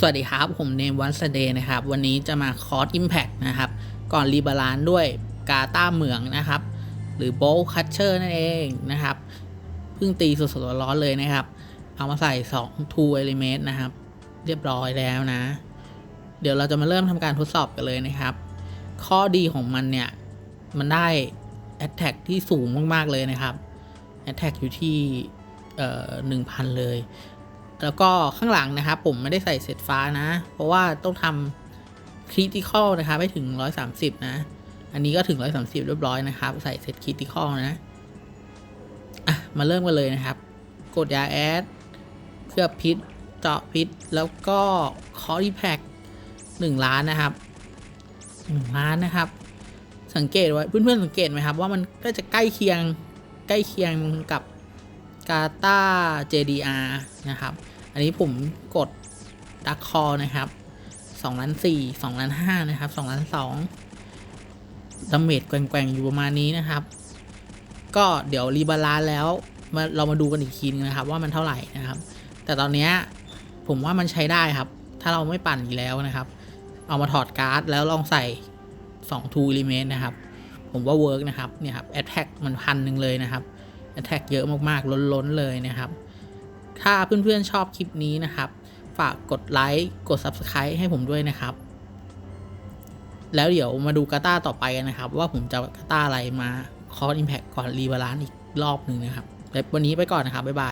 สวัสดีครับ ผมเนมวันสเดย์นะครับ วันนี้จะมาคอร์สอิมแพ t นะครับ ก่อนรีบาลานด้วยกาต้าเหมืองนะครับ หรือโบลคัตเชอร์นั่นเองนะครับ เพิ่งตีสดๆร้อนเลยนะครับ เอามาใส่2 two element นะครับ เรียบร้อยแล้วนะ เดี๋ยวเราจะมาเริ่มทำการทดสอบกันเลยนะครับ ข้อดีของมันเนี่ย มันได้ Attack ที่สูงมากๆเลยนะครับ Attack อยู่ที่หนึ่งพันเลย แล้วก็ข้างหลังนะครับผมไม่ได้ใส่เศษฟ้านะ เพราะว่าต้องทำคริติคอลนะครับให้ถึง 130 นะ อันนี้ก็ถึง 130 เรียบร้อยนะครับ ใส่เซตคริติคอลนะอะมาเริ่มกันเลยนะครับ กดยาแอดเคลือบพิษเจาะพิษ แล้วก็คอรีแพค1ล้านนะครับ1ล้านนะครับ สังเกตไว้เพื่อนๆสังเกตไหมครับ ว่ามันก็จะใกล้เคียงใกล้เคียงกับ กาตา JDR นะครับ อันนี้ผมกดดักคอนะครับ2ล้าน4 2ล้าน5นะครับ2ล้าน2ดาเมจแกว่งๆ อยู่ประมาณนี้นะครับ ก็เดี๋ยวรีบาลานแล้วมาเรามาดูกันอีกทีนึงนะครับ ว่ามันเท่าไหร่นะครับ แต่ตอนนี้ผมว่ามันใช้ได้ครับ ถ้าเราไม่ปั่นอีกแล้วนะครับ เอามาถอดการ์ดแล้วลองใส่2 two element นะครับ ผมว่าเวิร์กนะครับเนี่ยครับ attack มันพันหนึ่งเลยนะครับ แท็กเยอะมากๆ ล้นๆเลยนะครับ ถ้าเพื่อนๆชอบคลิปนี้นะครับ ฝากกดไลค์กด Subscribe ให้ผมด้วยนะครับ แล้วเดี๋ยวมาดูกาตาต่อไปกันนะครับ ว่าผมจะกาตาอะไรมาคอร์สอิมแพคก่อนรีบาลานซ์อีกรอบหนึ่งนะครับวันนี้ไปก่อนนะครับ บ๊ายบาย